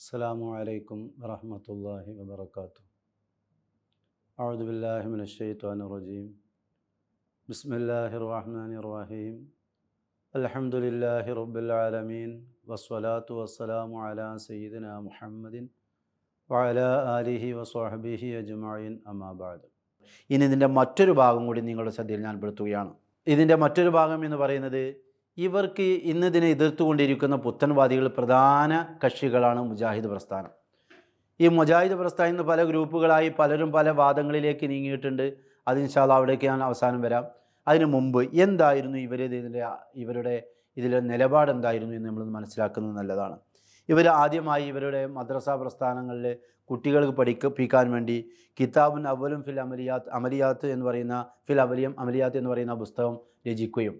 السلام عليكم ورحمة الله وبركاته أعوذ بالله من الشيطان الرجيم بسم الله الرحمن الرحيم الحمد لله رب العالمين والصلاة والسلام على سيدنا محمد وعلى آله وصحبه أجمعين أما بعد ഇനി ഇതിൻ്റെ മറ്റൊരു ഭാഗം കൂടി നിങ്ങളുടെ ശ്രദ്ധയിൽ ഞാൻ പെടുത്തുകയാണ് ഇതിൻ്റെ മറ്റൊരു ഭാഗം എന്ന് പറയുന്നത് ഇവർക്ക് ഇന്ന് ഇതിനെ എതിർത്തുകൊണ്ടിരിക്കുന്ന പുത്തൻവാദികൾ പ്രധാന കക്ഷികളാണ് മുജാഹിദ് പ്രസ്ഥാനം. ഈ മുജാഹിദ് പ്രസ്ഥാനം ഇന്ന് പല ഗ്രൂപ്പുകളായി പലരും പല വാദങ്ങളിലേക്ക് നീങ്ങിയിട്ടുണ്ട്. അതിൻഷാല്ല അവിടേക്ക് ഞാൻ അവസാനം വരാം. അതിനു മുമ്പ് എന്തായിരുന്നു ഇവർ ഇതിന്റെ ഇവരുടെ ഇതിലെ നിലപാട് എന്തായിരുന്നു എന്ന് നമ്മൾ മനസ്സിലാക്കുന്നത് നല്ലതാണ്. ഇവർ ആദ്യമായി ഇവരുടെ മദ്രസ പ്രസ്ഥാനങ്ങളിൽ കുട്ടികൾക്ക് പഠിപ്പിക്കാൻ വേണ്ടി കിതാബുൻ അവലും ഫിൽ അമലിയാത്ത് അമലിയാത്ത് എന്ന് പറയുന്ന ഫിൽ അവലിയം അമലിയാത്ത് എന്ന് പറയുന്ന പുസ്തകം രചിക്കുകയും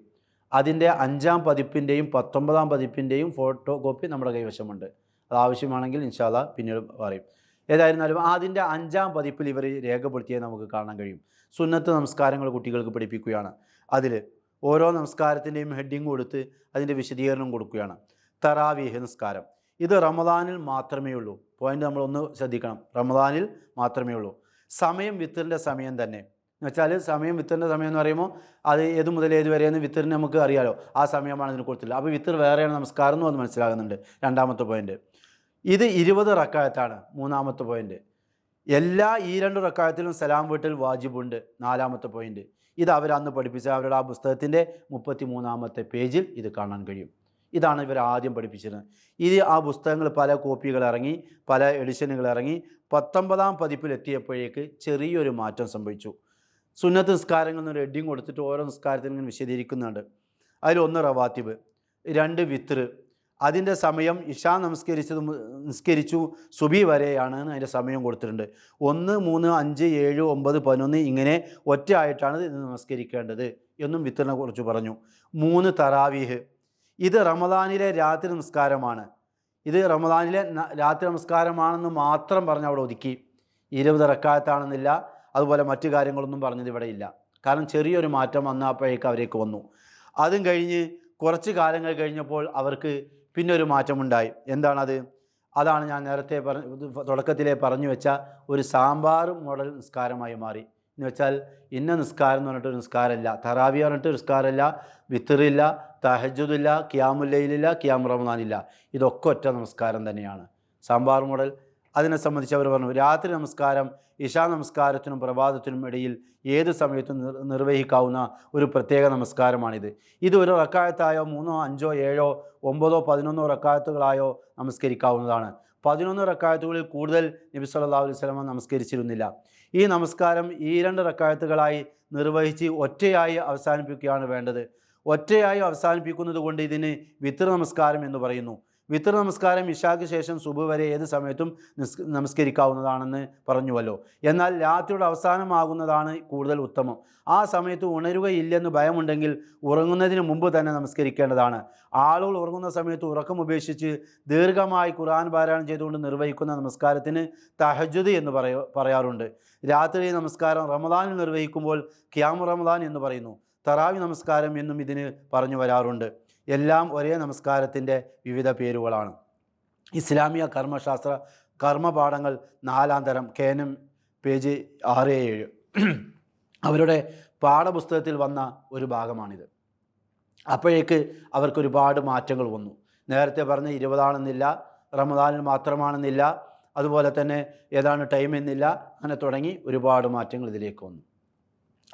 അതിന്റെ അഞ്ചാം പതിപ്പിന്റെയും പത്തൊമ്പതാം പതിപ്പിന്റെയും ഫോട്ടോ കോപ്പി നമ്മുടെ കൈവശമുണ്ട്. അത് ആവശ്യമാണെങ്കിൽ ഇൻഷാല്ല പിന്നീട് പറയും. ഏതായിരുന്നാലും അതിന്റെ അഞ്ചാം പതിപ്പിൽ ഇവർ രേഖപ്പെടുത്തിയത് നമുക്ക് കാണാൻ കഴിയും. സുന്നത്ത് നമസ്കാരങ്ങൾ കുട്ടികൾക്ക് പഠിപ്പിക്കുകയാണ്. അതിൽ ഓരോ നമസ്കാരത്തിന്റെയും ഹെഡിങ് കൊടുത്ത് അതിന്റെ വിശദീകരണം കൊടുക്കുകയാണ്. തറാവീഹ് നമസ്കാരം. ഇത് റമദാനിൽ മാത്രമേ ഉള്ളൂ. പോയിന്റ് നമ്മളൊന്ന് ശ്രദ്ധിക്കണം. റമദാനിൽ മാത്രമേ ഉള്ളൂ. സമയം വിത്തറിന്റെ സമയം തന്നെ. എന്ന് വെച്ചാൽ സമയം വിത്തറിന്റെ സമയം എന്ന് പറയുമ്പോൾ അത് ഏത് മുതൽ ഏത് വരെയെന്ന് വിത്തറിന് നമുക്ക് അറിയാലോ. ആ സമയമാണ് ഇതിന് കൊടുത്തില്ല അപ്പോൾ വിത്തർ വേറെയാണ് നമസ്കാരം എന്നും അത് മനസ്സിലാകുന്നുണ്ട്. രണ്ടാമത്തെ പോയിന്റ് ഇത് ഇരുപത് റക്കായത്താണ്. മൂന്നാമത്തെ പോയിന്റ് എല്ലാ ഈ രണ്ട് റക്കായത്തിലും സലാം വീട്ടിൽ വാജിബുണ്ട്. നാലാമത്തെ പോയിന്റ് ഇത് അവർ അന്ന് പഠിപ്പിച്ച അവരുടെ ആ പുസ്തകത്തിന്റെ മുപ്പത്തി മൂന്നാമത്തെ പേജിൽ ഇത് കാണാൻ കഴിയും. ഇതാണ് ഇവർ ആദ്യം പഠിപ്പിച്ചിരുന്നത്. ഇത് ആ പുസ്തകങ്ങൾ പല കോപ്പികൾ ഇറങ്ങി പല എഡിഷനുകൾ ഇറങ്ങി പത്തൊമ്പതാം പതിപ്പിലെത്തിയപ്പോഴേക്ക് ചെറിയൊരു മാറ്റം സംഭവിച്ചു. സുന്നത്ത് നിസ്കാരങ്ങൾ എന്നൊരു ഹെഡിങ് കൊടുത്തിട്ട് ഓരോ നിസ്കാരത്തിനും ഇങ്ങനെ വിശദീകരിക്കുന്നുണ്ട്. അതിലൊന്ന് റവാത്തിബ് രണ്ട് വിത്ര്. അതിന്റെ സമയം ഇഷ നമസ്കരിച്ചത് നിസ്കരിച്ചു സുബി വരെയാണ് അതിന്റെ സമയം കൊടുത്തിട്ടുണ്ട്. ഒന്ന് മൂന്ന് അഞ്ച് ഏഴ് ഒമ്പത് പതിനൊന്ന് ഇങ്ങനെ ഒറ്റ ആയിട്ടാണ് ഇത് നമസ്കരിക്കേണ്ടത് എന്നും വിത്തറിനെ കുറിച്ച് പറഞ്ഞു. മൂന്ന് തറാവീഹ്. ഇത് റമദാനിലെ രാത്രി നമസ്കാരമാണ് ഇത് റമദാനിലെ രാത്രി നമസ്കാരമാണെന്ന് മാത്രം പറഞ്ഞ് അവിടെ ഒതുക്കി. ഇരുപത് റക്കായത്താണെന്നില്ല. അതുപോലെ മറ്റു കാര്യങ്ങളൊന്നും പറഞ്ഞത് ഇവിടെ ഇല്ല. കാരണം ചെറിയൊരു മാറ്റം വന്നപ്പോഴേക്ക് അവരേക്ക് വന്നു. അതും കഴിഞ്ഞ് കുറച്ച് കാലങ്ങൾ കഴിഞ്ഞപ്പോൾ അവർക്ക് പിന്നെ ഒരു മാറ്റമുണ്ടായി. എന്താണത്? അതാണ് ഞാൻ നേരത്തെ പറഞ്ഞ തുടക്കത്തിലെ പറഞ്ഞു വെച്ച ഒരു സാമ്പാർ മോഡൽ നിസ്കാരമായി മാറി. എന്ന് വെച്ചാൽ ഇന്ന നിസ്കാരം എന്ന് പറഞ്ഞിട്ട് ഒരു നിസ്കാരമില്ല. തറാവി പറഞ്ഞിട്ട് നിസ്കാരമില്ല. വിത്തറില്ല തഹജുദില്ല ക്യാമുല്ലയിലില്ല ക്യാം റമദാനില്ല ഇതൊക്കെ ഒറ്റ നമസ്കാരം തന്നെയാണ്. സാമ്പാർ മോഡൽ അതിനെ സംബന്ധിച്ച് അവർ പറഞ്ഞു. രാത്രി നമസ്കാരം ഇഷാ നമസ്കാരത്തിനും പ്രഭാതത്തിനും ഇടയിൽ ഏത് സമയത്തും നിർവഹിക്കാവുന്ന ഒരു പ്രത്യേക നമസ്കാരമാണിത്. ഇത് ഒരു റക്കായത്തായോ മൂന്നോ അഞ്ചോ ഏഴോ ഒമ്പതോ പതിനൊന്നോ റക്കായത്തുകളായോ നമസ്കരിക്കാവുന്നതാണ്. പതിനൊന്ന് റക്കായത്തുകളിൽ കൂടുതൽ നബി സല്ലല്ലാഹു അലൈഹി വസല്ലമ നമസ്കരിച്ചിരുന്നില്ല. ഈ നമസ്കാരം ഈ രണ്ട് റക്കായത്തുകളായി നിർവഹിച്ച് ഒറ്റയായി അവസാനിപ്പിക്കുകയാണ് വേണ്ടത്. ഒറ്റയായി അവസാനിപ്പിക്കുന്നത് കൊണ്ട് ഇതിന് വിത്ര നമസ്കാരം എന്ന് പറയുന്നു. വിത്ര നമസ്കാരം ഇഷാക്ക് ശേഷം സുബ് വരെ ഏത് സമയത്തും നമസ്കരിക്കാവുന്നതാണെന്ന് പറഞ്ഞുവല്ലോ. എന്നാൽ രാത്രിയുടെ അവസാനമാകുന്നതാണ് കൂടുതൽ ഉത്തമം. ആ സമയത്ത് ഉണരുകയില്ലെന്ന് ഭയമുണ്ടെങ്കിൽ ഉറങ്ങുന്നതിന് മുമ്പ് തന്നെ നമസ്കരിക്കേണ്ടതാണ്. ആളുകൾ ഉറങ്ങുന്ന സമയത്ത് ഉറക്കം ഉപേക്ഷിച്ച് ദീർഘമായി ഖുർആൻ പാരായണം ചെയ്തുകൊണ്ട് നിർവഹിക്കുന്ന നമസ്കാരത്തിന് തഹജുദ് എന്ന് പറയ പറയാറുണ്ട്. രാത്രി നമസ്കാരം റമദാനിൽ നിർവഹിക്കുമ്പോൾ ക്യാം റമദാൻ എന്ന് പറയുന്നു. തറാവി നമസ്കാരം എന്നും ഇതിന് പറഞ്ഞു വരാറുണ്ട്. എല്ലാം ഒരേ നമസ്കാരത്തിന്റെ വിവിധ പേരുകളാണ്. ഇസ്ലാമിക കർമ്മശാസ്ത്ര കർമ്മപാഠങ്ങൾ നാലാം തരം കേനം പേജ് ആറ് ഏഴ്. അവരുടെ പാഠപുസ്തകത്തിൽ വന്ന ഒരു ഭാഗമാണിത്. അപ്പോഴേക്ക് അവർക്ക് ഒരുപാട് മാറ്റങ്ങൾ വന്നു. നേരത്തെ പറഞ്ഞ ഇരുപതാണെന്നില്ല റമദാനിൽ മാത്രമാണെന്നില്ല അതുപോലെ തന്നെ ഏതാണ് ടൈം എന്നില്ല അങ്ങനെ തുടങ്ങി ഒരുപാട് മാറ്റങ്ങൾ ഇതിലേക്ക് വന്നു.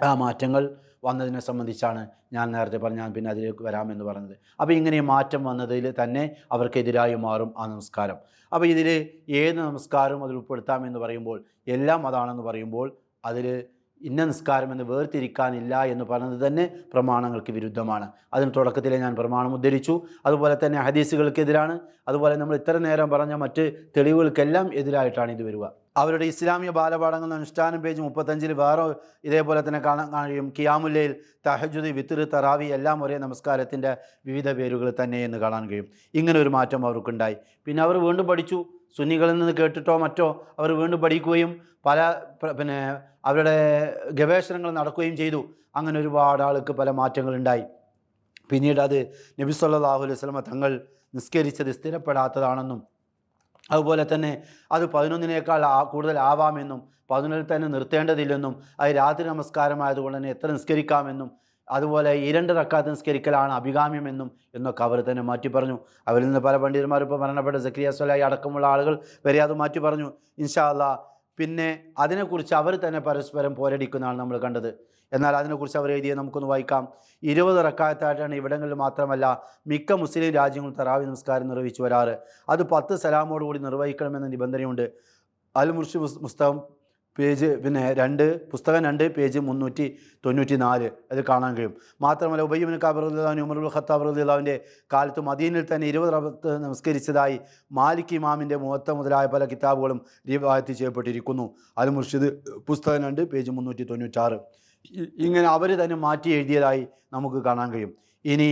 ആ മാറ്റങ്ങൾ വന്നതിനെ സംബന്ധിച്ചാണ് ഞാൻ നേരത്തെ പറഞ്ഞ ഞാൻ പിന്നെ അതിലേക്ക് വരാമെന്ന് പറഞ്ഞത്. അപ്പോൾ ഇങ്ങനെ മാറ്റം വന്നതിൽ തന്നെ അവർക്കെതിരായി മാറും ആ നമസ്കാരം. അപ്പോൾ ഇതിൽ ഏത് നമസ്കാരവും അതിൽ ഉൾപ്പെടുത്താമെന്ന് പറയുമ്പോൾ എല്ലാം അതാണെന്ന് പറയുമ്പോൾ അതിൽ ഇന്ന നിസ്കാരം എന്ന് വേർതിരിക്കാനില്ല എന്ന് പറഞ്ഞത് തന്നെ പ്രമാണങ്ങൾക്ക് വിരുദ്ധമാണ്. അതിന് തുടക്കത്തിലെ ഞാൻ പ്രമാണം ഉദ്ധരിച്ചു. അതുപോലെ തന്നെ ഹദീസുകൾക്കെതിരാണ്. അതുപോലെ നമ്മൾ ഇത്ര നേരം പറഞ്ഞ മറ്റ് തെളിവുകൾക്കെല്ലാം എതിരായിട്ടാണ് ഇത് വരിക. അവരുടെ ഇസ്ലാമിക ബാലപാഠങ്ങൾ അനുഷ്ഠാനം പേജ് മുപ്പത്തഞ്ചിൽ വേറെ ഇതേപോലെ തന്നെ കാണാൻ കഴിയും. കിയാമുല്ലയിൽ തഹജുദ് വിത്തിർ തറാവി എല്ലാം ഒരേ നമസ്കാരത്തിന്റെ വിവിധ പേരുകൾ തന്നെ എന്ന് കാണാൻ കഴിയും. ഇങ്ങനെ ഒരു മാറ്റം അവർക്കുണ്ടായി. പിന്നെ അവർ വീണ്ടും പഠിച്ചു. സുന്നികളിൽ നിന്ന് കേട്ടിട്ടോ മറ്റോ അവർ വീണ്ടും പഠിക്കുകയും പല പിന്നെ അവരുടെ ഗവേഷണങ്ങൾ നടക്കുകയും ചെയ്തു. അങ്ങനെ ഒരുപാട് ആൾക്ക് പല മാറ്റങ്ങളുണ്ടായി. പിന്നീട് അത് നബി സല്ലല്ലാഹു അലൈഹി വസല്ലമ തങ്ങൾ നിസ്കരിച്ചത് സ്ഥിരപ്പെടാത്തതാണെന്നും അതുപോലെ തന്നെ അത് പതിനൊന്നിനേക്കാൾ കൂടുതൽ ആവാമെന്നും പതിനൊന്നിൽ തന്നെ നിർത്തേണ്ടതില്ലെന്നും അത് രാത്രി നമസ്കാരമായതുകൊണ്ട് തന്നെ എത്ര നിസ്കരിക്കാമെന്നും അതുപോലെ ഈ രണ്ട് റക്കാത്ത് നിസ്കരിക്കലാണ് അഭികാമ്യമെന്നും എന്നൊക്കെ അവർ തന്നെ മാറ്റി പറഞ്ഞു. അവരിൽ നിന്ന് പല പണ്ഡിതന്മാരും ഇപ്പോൾ മരണപ്പെട്ട സക്രിയ സ്വലായി അടക്കമുള്ള ആളുകൾ വരെ അത് മാറ്റി പറഞ്ഞു. ഇൻഷാ അല്ലാ പിന്നെ അതിനെക്കുറിച്ച് അവർ തന്നെ പരസ്പരം പോരടിക്കുന്നതാണ് നമ്മൾ കണ്ടത്. എന്നാൽ അതിനെക്കുറിച്ച് അവർ എഴുതിയത് നമുക്കൊന്ന് വായിക്കാം. ഇരുപത് റക്കായത്തായിട്ടാണ് ഇവിടങ്ങളിൽ മാത്രമല്ല മിക്ക മുസ്ലിം രാജ്യങ്ങളും തറാവി നമസ്കാരം നിർവഹിച്ചു വരാറ്. അത് പത്ത് സലാമോടുകൂടി നിർവഹിക്കണമെന്ന നിബന്ധനയുണ്ട്. അൽ മുർഷി മുസ് പുസ്തകം പേജ് പിന്നെ രണ്ട് പുസ്തകം രണ്ട് പേജ് മുന്നൂറ്റി തൊണ്ണൂറ്റി നാല് അത് കാണാൻ കഴിയും. മാത്രമല്ല ഉബയ്യബിൻ കാബർ ഉമറുൽ ഖത്താബ് റദിള്ളാവിന്റെ കാലത്ത് മദീനിൽ തന്നെ ഇരുപത് റബത്ത് നമസ്കരിച്ചതായി മാലിക് ഇമാമിന്റെ മുഹത്ത മുതലായ പല കിതാബുകളും റിവായത്ത് ചെയ്യപ്പെട്ടിരിക്കുന്നു. അത് മുർഷിദ് പുസ്തകം രണ്ട് പേജ് മുന്നൂറ്റി തൊണ്ണൂറ്റാറ്. ഇങ്ങനെ അവർ തന്നെ മാറ്റി എഴുതിയതായി നമുക്ക് കാണാൻ കഴിയും. ഇനി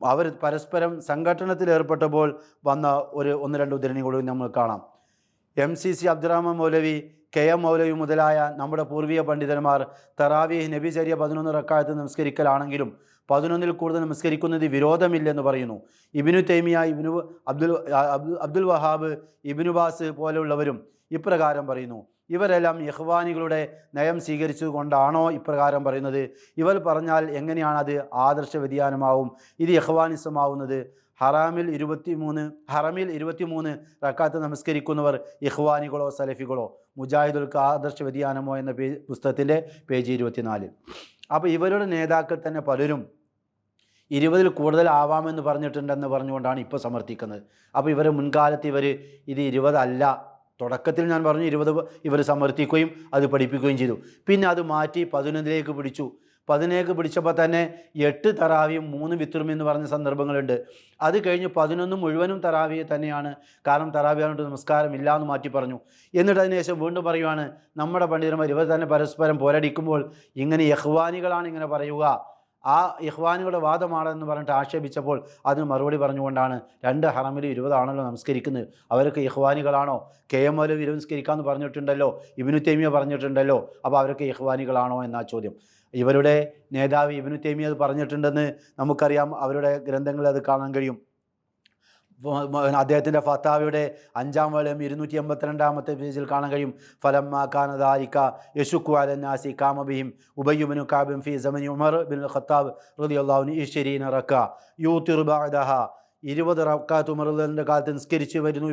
അവർ പരസ്പരം സംഘടനത്തിൽ ഏർപ്പെട്ടപ്പോൾ വന്ന ഒരു ഒന്ന് രണ്ട് ഉദ്ധരണികളും നമ്മൾ കാണാം. M C C Abdurahman Moulavi K M Moulavi മുതലായ നമ്മുടെ പൂർവീയ പണ്ഡിതന്മാർ തറാവീഹ് നബിചര്യ പതിനൊന്ന് റക്കായത്ത് നമസ്കരിക്കലാണെങ്കിലും പതിനൊന്നിൽ കൂടുതൽ നമസ്കരിക്കുന്നത് വിരോധമില്ലെന്ന് പറയുന്നു. Ibn Taymiyyah Ibn Abdul Abdul Wahhab Ibn Baz പോലെയുള്ളവരും ഇപ്രകാരം പറയുന്നു. ഇവരെല്ലാം യഹ്വാനികളുടെ നയം സ്വീകരിച്ചുകൊണ്ടാണോ ഇപ്രകാരം പറയുന്നത്? ഇവർ പറഞ്ഞാൽ എങ്ങനെയാണ് അത് ആദർശ വ്യതിയാനമാവും ഇത് യഹ്വാനിസമാവുന്നത്? ഹറാമിൽ ഇരുപത്തി മൂന്ന് ഹറമിൽ ഇരുപത്തി മൂന്ന് റക്കാത്ത് നമസ്കരിക്കുന്നവർ ഇഹ്വാനികളോ സലഫികളോ മുജാഹിദുൽക്ക് ആദർശ വ്യതിയാനമോ എന്ന പേ പുസ്തകത്തിന്റെ പേജ് ഇരുപത്തിനാല്. അപ്പോൾ ഇവരുടെ നേതാക്കൾ തന്നെ പലരും ഇരുപതിൽ കൂടുതൽ ആവാമെന്ന് പറഞ്ഞിട്ടുണ്ടെന്ന് പറഞ്ഞുകൊണ്ടാണ് ഇപ്പോൾ സമർത്ഥിക്കുന്നത്. അപ്പോൾ ഇവർ മുൻകാലത്ത് ഇവർ ഇത് ഇരുപതല്ല തുടക്കത്തിൽ ഞാൻ പറഞ്ഞു ഇരുപത് ഇവർ സമർത്ഥിക്കുകയും അത് പഠിപ്പിക്കുകയും ചെയ്തു. പിന്നെ അത് മാറ്റി പതിനൊന്നിലേക്ക് പിടിച്ചു. പതിനേക്ക് പിടിച്ചപ്പോൾ തന്നെ എട്ട് തറാവിയും മൂന്ന് വിത്തുറും എന്ന് പറഞ്ഞ സന്ദർഭങ്ങളുണ്ട്. അത് കഴിഞ്ഞ് പതിനൊന്ന് മുഴുവനും തറാവിയെ തന്നെയാണ്. കാരണം തറാവിയായിട്ട് നമസ്കാരം ഇല്ല എന്ന് മാറ്റി പറഞ്ഞു. എന്നിട്ട് അതിനുശേഷം വീണ്ടും പറയുവാണ് നമ്മുടെ പണ്ഡിതന്മാർ ഇവർ തന്നെ പരസ്പരം പോരടിക്കുമ്പോൾ ഇങ്ങനെ യഹ്വാനികളാണ് ഇങ്ങനെ പറയുക. ആ ഇഹ്വാനുകളുടെ വാദമാണെന്ന് പറഞ്ഞിട്ട് ആക്ഷേപിച്ചപ്പോൾ അതിന് മറുപടി പറഞ്ഞുകൊണ്ടാണ് രണ്ട് ഹറമിൽ ഇരുപതാണല്ലോ നമസ്കരിക്കുന്നത്. അവരൊക്കെ ഇഹ്വാനികളാണോ കെ എം മൗലവി ഇരുപത് നമസ്കരിക്കാമെന്ന് പറഞ്ഞിട്ടുണ്ടല്ലോ. ഇബിനു തേമിയ പറഞ്ഞിട്ടുണ്ടല്ലോ. അപ്പോൾ അവരൊക്കെ ഇഹ്വാനികളാണോ എന്നാ ചോദ്യം. ഇവരുടെ നേതാവ് ഇബിനു തേമിയ അത് പറഞ്ഞിട്ടുണ്ടെന്ന് നമുക്കറിയാം. അവരുടെ ഗ്രന്ഥങ്ങളിൽ അത് കാണാൻ കഴിയും. അദ്ദേഹത്തിന്റെ ഫത്താവയുടെ അഞ്ചാം വേളയും ഇരുന്നൂറ്റി എൺപത്തിരണ്ടാമത്തെ പേജിൽ കാണാൻ കഴിയും. ഫലം കാനദാരിക്ക യശുക്കു അലന്നാസി കാമബിഹിം ഉബയ്യുബിനു കാബിം ഫി സമനി ഉമർ ബിൻ ഖത്താബ് റതി അള്ളാഹുന് ഈശ്വരീന റക്ക. യൂത്തിർ ബഅദഹ. ഇരുപത് റക്കാത്ത് ഉമറിന്റെ കാലത്ത് നിസ്കരിച്ച് വരുന്നു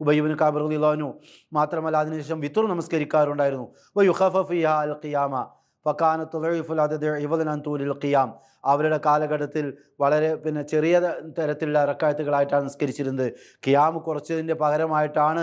ഉബയ്യുബിന് കാബ് റതി അള്ളാഹുനു മാത്രമല്ല അതിനുശേഷം വിത്തുർ നമസ്കരിക്കാറുണ്ടായിരുന്നു. വ യുഖഫിയ അൽ ഖിയാമ. ഫക്കാനത്തുൽ അതത് ഇവദനാൻ തൂരിൽ ഖിയാം. അവരുടെ കാലഘട്ടത്തിൽ വളരെ പിന്നെ ചെറിയ തരത്തിലുള്ള റക്കായത്തുകളായിട്ടാണ് നിസ്കരിച്ചിരുന്നത്. ഖിയാം കുറച്ചതിന്റെ പകരമായിട്ടാണ്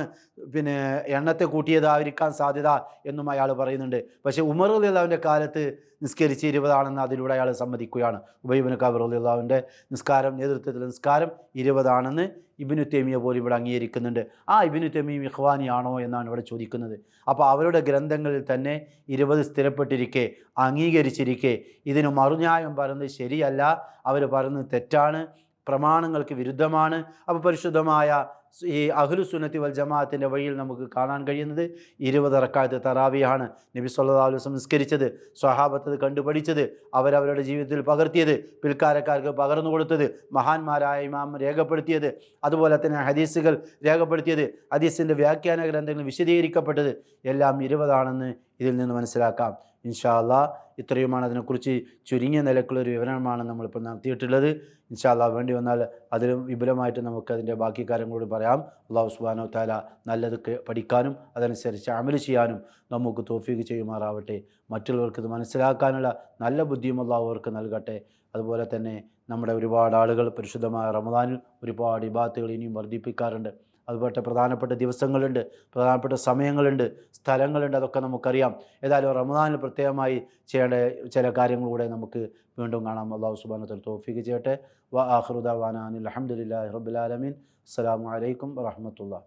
പിന്നെ എണ്ണത്തെ കൂട്ടിയതായിരിക്കാൻ സാധ്യത എന്നും അയാൾ പറയുന്നുണ്ട്. പക്ഷേ ഉമർ അള്ളാഹുവിന്റെ കാലത്ത് നിസ്കരിച്ച് ഇരുപതാണെന്ന് അതിലൂടെ അയാൾ സമ്മതിക്കുകയാണ്. ഉബൈബിന് കബർ അള്ളാഹുവിന്റെ നിസ്കാരം നേതൃത്വത്തിലെ നിസ്കാരം ഇരുപതാണെന്ന് ഇബിനു തെമിയ പോലും ഇവിടെ അംഗീകരിക്കുന്നുണ്ട്. ആ ഇബിനു തെമിയും ഇഖ്വാനിയാണോ എന്നാണ് ഇവിടെ ചോദിക്കുന്നത്. അപ്പോൾ അവരുടെ ഗ്രന്ഥങ്ങളിൽ തന്നെ ഇരുപത് സ്ഥിരപ്പെട്ടിരിക്കെ അംഗീകരിച്ചിരിക്കെ ഇതിന് മറുന്യായം പറയുന്നത് ശരിയല്ല. അവർ പറയുന്നത് തെറ്റാണ്. പ്രമാണങ്ങൾക്ക് വിരുദ്ധമാണ്. അപ്പോൾ പരിശുദ്ധമായ ഈ അഹ്ലു സുന്നത്തി വൽ ജമാഅത്തിന്റെ വഴിയിൽ നമുക്ക് കാണാൻ കഴിയുന്നത് ഇരുപത് റക്കായത്ത് തറാവിയാണ് നബി സല്ലല്ലാഹു അലൈഹി വസല്ലം നിസ്കരിച്ചത് സ്വഹാബത്ത് കണ്ടുപഠിച്ചത് അവരവരുടെ ജീവിതത്തിൽ പകർത്തിയത് പിൽക്കാരക്കാർക്ക് പകർന്നു കൊടുത്തത് മഹാന്മാരായ ഇമാം രേഖപ്പെടുത്തിയത് അതുപോലെ തന്നെ ഹദീസുകൾ രേഖപ്പെടുത്തിയത് ഹദീസിന്റെ വ്യാഖ്യാന ഗ്രന്ഥങ്ങൾ വിശദീകരിക്കപ്പെട്ടത് എല്ലാം ഇരുപതാണെന്ന് ഇതിൽ നിന്ന് മനസ്സിലാക്കാം. ഇൻഷാ അല്ലാ ഇത്രയുമാണ് അതിനെക്കുറിച്ച് ചുരുങ്ങിയ നിലക്കുള്ളൊരു വിവരണമാണ് നമ്മളിപ്പോൾ നടത്തിയിട്ടുള്ളത്. ഇൻഷാ അല്ലാ വേണ്ടി വന്നാൽ അതിലും വിപുലമായിട്ട് നമുക്ക് അതിന്റെ ബാക്കി കാര്യങ്ങളോട് പറയാം. അള്ളാഹു സുബാനോ താല നല്ലത് പഠിക്കാനും അതനുസരിച്ച് അമൽ ചെയ്യാനും നമുക്ക് തോഫീക്ക് ചെയ്യുമാറാവട്ടെ. മറ്റുള്ളവർക്ക് ഇത് മനസ്സിലാക്കാനുള്ള നല്ല ബുദ്ധിയും അള്ളാഹു അവർക്ക് നൽകട്ടെ. അതുപോലെ തന്നെ നമ്മുടെ ഒരുപാട് ആളുകൾ പരിശുദ്ധമായ റമദാനിൽ ഒരുപാട് ഇബാത്തുകൾ ഇനിയും വർദ്ധിപ്പിക്കാറുണ്ട്. അതുപോലെ പ്രധാനപ്പെട്ട ദിവസങ്ങളുണ്ട് പ്രധാനപ്പെട്ട സമയങ്ങളുണ്ട് സ്ഥലങ്ങളുണ്ട് അതൊക്കെ നമുക്കറിയാം. ഏതായാലും റമദാനിൽ പ്രത്യേകമായി ചെയ്യേണ്ട ചില കാര്യങ്ങളിലൂടെ നമുക്ക് വീണ്ടും കാണാം. അള്ളാഹു സുബാനത്തിൽ തോഫിക്ക് ചെയ്യട്ടെ. വ ആഹ്റുദാൻ അലഹമുല്ലാ റബുലാലമീൻ അസ്സാം വലൈക്കും വാഹമത്തുള്ള